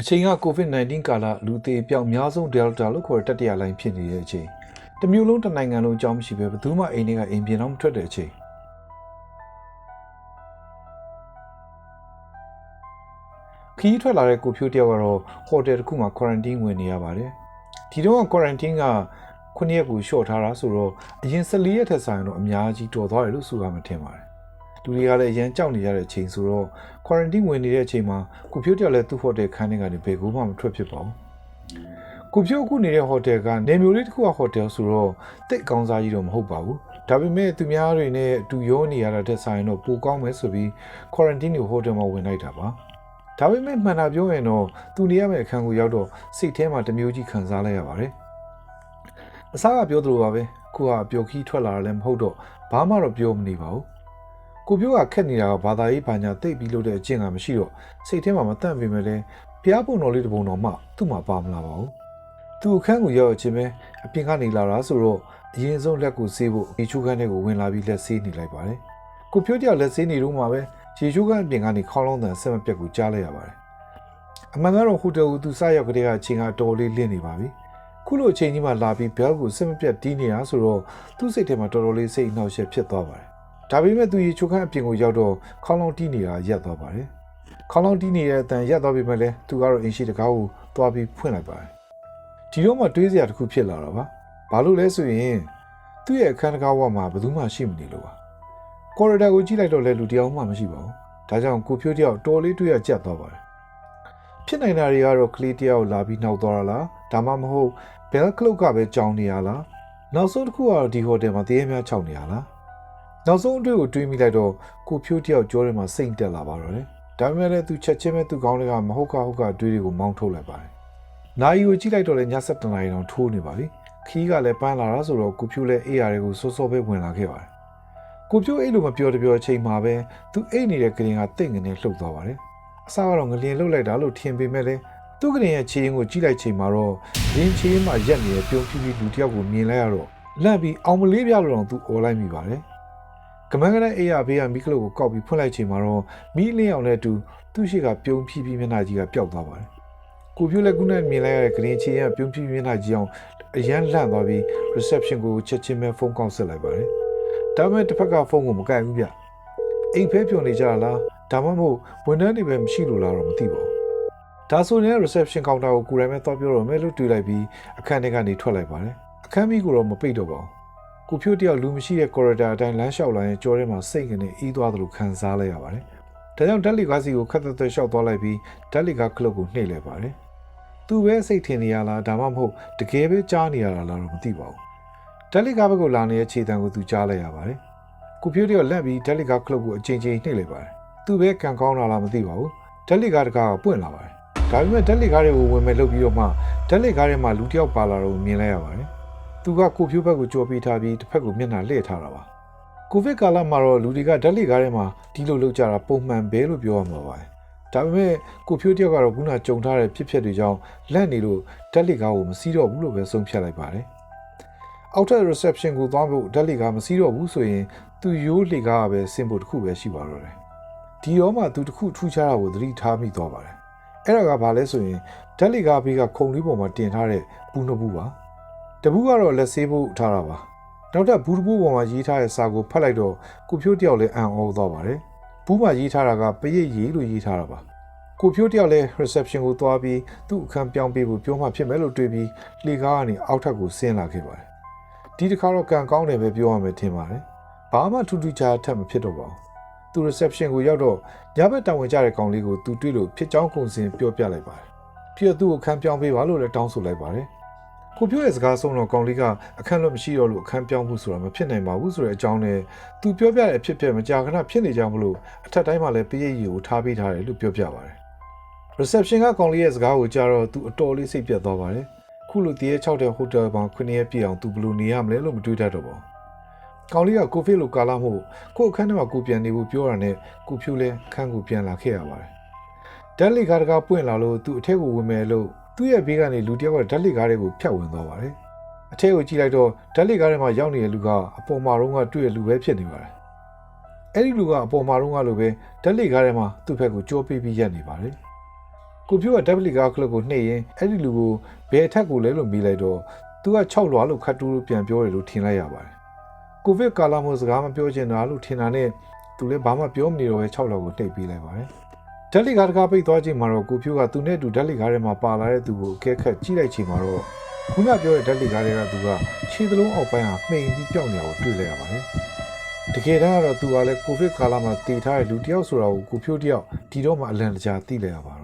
အချိန်က COVID-19 ကာလလူသေးပြောက်များဆုံး Delta လို့ခေါ်တဲ့တတိယလိုင်းဖြစ်နေတဲ့အချိန်တစ်မျိုးလုံးတစ်နိုင်ငံလုံးအကြောင်းမရှိပဲဘယ်သူမှအိမ်ထဲကအိမ်ပြင်တော့မထွက်တဲ့အချိန်ခီးထွက်လာတဲ့ကိုဖြိုးတယောက်ကတော့ဟိုတယ်တစ်ခုမှာ quarantine ဝင်နေရပါတယ်ဒီတော့ quarantine ကခုနှစ်ရက်ကိုရှော့ထားတာဆိုတော့အရင်14ရက်ထက်ဆိုင်တော့အများကြီးတော်သွားတယ်လို့ဆိုရမှထင်ပါတယ် လူတွေကလည်းအရန်ကြောက်နေကြတဲ့အချိန်ဆိုတော့ quarantine ဝင်နေတဲ့အချိန်မှာကိုဖြိုးတယောက်လည်းသူ့ဟိုတယ်ခန်းထဲကနေဘယ်ကူမှမထွက်ဖြစ်ပါဘူးကိုဖြိုးအခုနေတဲ့ဟိုတယ်ကနေမျိုးလေးတစ်ခုကဟိုတယ်ဆိုတော့တိတ်ကောင်းစားကြီးတော့မဟုတ်ပါဘူးဒါပေမဲ့သူများတွေနဲ့အတူရောနေရတာတက်ဆိုင်တော့ပိုကောင်းမယ်ဆိုပြီး quarantine ကိုဟိုတယ်မှာဝင်လိုက်တာပါဒါပေမဲ့မှန်တာပြောရင်တော့သူနေရမယ့်အခန်းကိုရောက်တော့စိတ်ထဲမှာတစ်မျိုးကြီးခံစားလိုက်ရပါတယ်အစားကပြောသလိုပါပဲခုကပျော်ခီးထွက်လာတာလည်းမဟုတ်တော့ဘာမှတော့ပြောမနေပါဘူး ကိုပြောကခက်နေတာကဘာသာရေးဘာညာသိပ်ပြီးလို့တဲ့အကျင့်ကမရှိတော့စိတ်ထဲမှာမတန့်ပေမဲ့လည်းဖျားပုံတော်လေးတစ်ပုံတော်မှသူ့မှာပါမလာပါဘူးသူအခန်းကိုရောက်အချင်းပဲအပြင်ကနေလာတာဆိုတော့အရင်ဆုံးလက်ကိုဆေးဖို့ရေချိုးခန်းထဲကိုဝင်လာပြီးလက်ဆေးနေလိုက်ပါတယ်ကိုပြောကြလက်ဆေးနေတော့မှပဲရေချိုးခန်းအပြင်ကနေခေါင်းလုံးတန်ဆက်မပြတ်ကိုကြားလိုက်ရပါတယ်အမှန်ကတော့ဟိုတယ်ကိုသူစရောက်ကလေးကအချိန်ကတော်လေးလင့်နေပါပြီခုလိုအချိန်ကြီးမှလာပြီးဘဲလ်ကိုဆက်မပြတ်တီးနေတာဆိုတော့သူ့စိတ်ထဲမှာတော်တော်လေးစိတ်အနှောက်အယှက်ဖြစ်သွားပါတယ် ဒါပေမဲ့သူရေချိုခန့်အပြင်ကိုရောက်တော့ခေါင်းလောင်းတီးနေတာရက်သွားပါတယ်။ခေါင်းလောင်းတီးနေတဲ့အတန်ရက်သွားပြီမဲ့လဲသူကတော့အင်ရှိတကားကိုသွားပြီးဖွင့်လိုက်ပါတယ်။ဒီတော့မှတွေးစရာတစ်ခုဖြစ်လာတော့ပါ။ဘာလို့လဲဆိုရင်သူ့ရဲ့အခန်းတကားဝမှာဘယ်သူမှရှိမနေလို့ပါ။ကော်ရီဒါကိုကြည့်လိုက်တော့လဲလူတယောက်မှမရှိပါဘူး။ဒါကြောင့်ကိုဖြိုးတယောက်တော်လေးတွေ့ရကြက်သွားပါတယ်။ဖြစ်နိုင်တာတွေကတော့ကလေးတယောက်လာပြီးနှောက်သွားတာလား။ဒါမှမဟုတ်ဘဲလ်ကလုတ်ကပဲကြောင်နေရလား။နောက်ဆုံးတစ်ခုကတော့ဒီဟိုတယ်မှာတရေများခြောက်နေရလား။ နောက်ဆုံးအတွေ့ကိုတွေးမိလိုက်တော့ကိုဖြိုးတယောက်ကြောထဲမှာစိတ်တက်လာပါတော့တယ်။ဒါပေမဲ့လည်းသူချက်ချင်းပဲသူကောင်းတွေကမဟုတ်ကဟုတ်ကတွေးတွေကိုမောင်းထုတ်လိုက်ပါတယ်။နာယီကိုကြည့်လိုက်တော့လည်းည7နာရီတောင်ထိုးနေပါပြီ။ခီးကလည်းပန်းလာတာဆိုတော့ကိုဖြိုးလည်းအေးရာတွေကိုစောစောပဲဝင်လာခဲ့ပါတယ်။ကိုဖြိုးအိတ်လိုမပြောတပြောအချိန်မှာပဲသူအိတ်နေတဲ့ကရင်ကတိတ်ငနေလှုပ်သွားပါတယ်။အစားကတော့ငလျင်လှုပ်လိုက်တာလို့ထင်ပေမဲ့လည်းသူ့ကရင်ရဲ့ခြေရင်းကိုကြည့်လိုက်ချိန်မှာတော့ရင်းခြေရင်းမှာရက်နေတဲ့ပြုံးဖြူဖြူလူတယောက်ကိုမြင်လိုက်ရတော့လန့်ပြီးအောင်မလေးပြလို့တော့သူអော်လိုက်မိပါတယ်။ ကမန်းကလေးအေးရဘေးကမိကလုတ်ကိုကောက်ပြီးဖွင့်လိုက်ချိန်မှာတော့မိလင်းအောင်နဲ့အတူသူ့ရှိကပြုံးဖြီးဖြီးမျက်နှာကြီးကပျောက်သွားပါတယ်။ကိုပြိုးလည်းခုနကမြင်လိုက်ရတဲ့ဂရင်းချီရဲ့ပြုံးဖြီးဖြီးမျက်နှာကြီးအောင်အရန်လှန့်သွားပြီး reception ကိုချက်ချင်းပဲဖုန်းကောက်ဆက်လိုက်ပါတယ်။ဒါပေမဲ့တစ်ဖက်ကဖုန်းကိုမကင်ဘူးဗျ။အိမ်ဖဲပြုံနေကြလားဒါမှမဟုတ်ဝန်ထမ်းတွေပဲမရှိလို့လားတော့မသိပါဘူး။ဒါဆိုရင် reception counter ကိုကိုယ်တိုင်ပဲသွားပြောတော့မယ်လို့တွေးလိုက်ပြီးအခန်းထဲကနေထွက်လိုက်ပါတယ်။အခန်းမီကိုတော့မပိတ်တော့ပါဘူး။ ကိုဖြိုးတယောက်လူမရှိတဲ့ corridor အတိုင်းလမ်းလျှောက်လာရင်ကြောထဲမှာစိတ်ကနေအီးသွားသလိုခံစားလိုက်ရပါတယ်။ဒါကြောင့်ဓာတ်လီကားစီကိုခက်သက်သက်လျှောက်သွားလိုက်ပြီးဓာတ်လီကားကလုတ်ကိုနှိပ်လိုက်ပါတယ်။သူပဲစိတ်ထင်နေရလားဒါမှမဟုတ်တကယ်ပဲကြားနေရတာလားတော့မသိပါဘူး။ဓာတ်လီကားဘက်ကိုလာနေတဲ့ခြေတံကိုသူကြားလိုက်ရပါတယ်။ကိုဖြိုးတယောက်လက်ပြီးဓာတ်လီကားကလုတ်ကိုအချိန်ချင်းနှိပ်လိုက်ပါတယ်။သူပဲကန်ကောင်းလာလားမသိပါဘူး။ဓာတ်လီကားတကားကပွင့်လာပါတယ်။ဒါပေမဲ့ဓာတ်လီကားတွေကိုဝင်မဲ့လုပ်ပြီးတော့မှဓာတ်လီကားထဲမှာလူတယောက်ပါလာတော့မြင်လိုက်ရပါတယ်။ သူကကိုဖြိုးဘက်ကိုကြော်ပေးထားပြီးတစ်ဖက်ကိုမျက်နှာလှည့်ထားတာပါကိုဗစ်ကာလမှာတော့လူတွေကဓာတ်လေကားထဲမှာဒီလိုလုပ်ကြတာပုံမှန်ပဲလို့ပြောရမှာပါဒါပေမဲ့ကိုဖြိုးတယောက်ကတော့ခုနကြုံထားတဲ့ဖြစ်ပျက်တွေကြောင့်လက်နေလို့ဓာတ်လေကားကိုမစီးတော့ဘူးလို့ပဲဆုံးဖြတ်လိုက်ပါတယ်အောက်ထပ် reception ကိုသွားဖို့ဓာတ်လေကားမစီးတော့ဘူးဆိုရင်သူရိုးလေကားကပဲဆင်ဖို့တစ်ခုပဲရှိပါတော့တယ်ဒီတော့မှသူတစ်ခုထူးခြားတာကိုသတိထားမိသွားပါတယ်အဲ့ဒါကဘာလဲဆိုရင်ဓာတ်လေကားဘေးကခုံလေးပေါ်မှာတင်ထားတဲ့ဘူးနှစ်ဘူးပါ တပူးကတော့လက်ဆေးဖို့ထားတာပါနောက်ထပ်ဘူးတပူးပေါ်မှာရေးထားတဲ့စာကိုဖတ်လိုက်တော့ကိုဖြိုးတယောက်လည်းအံ့ဩသွားပါတယ်ဘူးမှာရေးထားတာကပရိတ်ရေးလို့ရေးထားတာပါကိုဖြိုးတယောက်လည်း reception ကိုသွားပြီးသူ့အခန်းပြောင်းပေးဖို့ပြောမှဖြစ်မယ်လို့တွေးပြီးလေကားကနေအောက်ထပ်ကိုဆင်းလာခဲ့ပါတယ်ဒီတစ်ခါတော့ကံကောင်းတယ်ပဲပြောရမယ်ထင်ပါတယ်ဘာမှထူးထူးခြားခြားထပ်မဖြစ်တော့ပါဘူးသူ reception ကိုရောက်တော့ညဘက်တာဝန်ကျတဲ့ကောင်လေးကိုသူတွေ့လို့ဖြစ်ကြောင်းကုန်စင်ပြောပြလိုက်ပါတယ်ပြီးတော့သူ့ကိုခန်းပြောင်းပေးပါလို့လည်းတောင်းဆိုလိုက်ပါတယ် ကိုပြောတဲ့စကားဆုံးတော့ကောင်လေးကအခန်းလွတ်မရှိတော့လို့အခန်းပြောင်းဖို့ဆိုတာမဖြစ်နိုင်ပါဘူးဆိုတဲ့အကြောင်းနဲ့သူပြောပြတဲ့အဖြစ်အပျက်မကြာခဏဖြစ်နေကြမလို့အထက်တိုင်းမှာလည်းပရိတ်ရီကိုထားပေးထားတယ်လို့ပြောပြပါတယ် reception ကကောင်လေးရဲ့စကားကိုကြားတော့သူအတော်လေးစိတ်ပြတ်သွားပါတယ်ခုလိုတရေ6တဲ့ဟိုတယ်ပေါင်း9ရက်ပြည့်အောင်သူဘယ်လိုနေရမလဲလို့မတွေးတတ်တော့ပါဘူးကောင်လေးကကိုဗစ်လိုကာလမို့ကို့အခန်းထဲမှာကိုပြန်နေဖို့ပြောတာနဲ့ကိုဖြိုးလဲခန်းကိုပြန်လာခဲ့ရပါတယ်ဓာတ်လီကားတကားပွင့်လာလို့သူအထက်ကိုဝင်မယ်လို့ သူ့ရဲ့ဘေးကနေလူတစ်ယောက်ကဓာတ်လီကားတွေကိုဖြတ်ဝင်သွားပါတယ်အထက်ကိုကြည့်လိုက်တော့ဓာတ်လီကားထဲမှာရောက်နေတဲ့လူကအပေါ်မှာတော့ကတွေ့ရလူပဲဖြစ်နေပါတယ်အဲ့ဒီလူကအပေါ်မှာတော့ကလိုပဲဓာတ်လီကားထဲမှာသူ့ဘက်ကိုကြောပေးပြီးရက်နေပါတယ်ကိုဖြိုးကဒက်ဘလီကားကလပ်ကိုနှိပ်ရင်အဲ့ဒီလူကိုဘယ်အထက်ကိုလဲလို့မေးလိုက်တော့သူက6လွားလို့ခတ်တူးလို့ပြန်ပြောတယ်လို့ထင်လိုက်ရပါတယ်ကိုဗစ်ကာလမို့စကားမပြောချင်တာလို့ထင်တာနဲ့သူလည်းဘာမှပြောမနေတော့ပဲ6လွားကိုတိတ်ပေးလိုက်ပါတယ် ဒက်လီကားတကားပိတ်သွားချိန်မှာတော့ကိုဖြိုးကသူနဲ့အတူဒက်လီကားထဲမှာပါလာတဲ့သူကိုအကဲခတ်ကြည့်လိုက်ချိန်မှာတော့ခုနပြောတဲ့ဒက်လီကားတွေကသူကခြေသလုံးအောက်ပိုင်းဟာမှိန်ပြီးပြောင်းနေတာကိုတွေ့လိုက်ရပါတယ်တကယ်တမ်းကတော့သူကလည်းကိုဗစ်ကာလမှာတည်ထားတဲ့လူတစ်ယောက်ဆိုတာကိုကိုဖြိုးတစ်ယောက်ဒီတော့မှအလံတကြားသိလိုက်ရပါ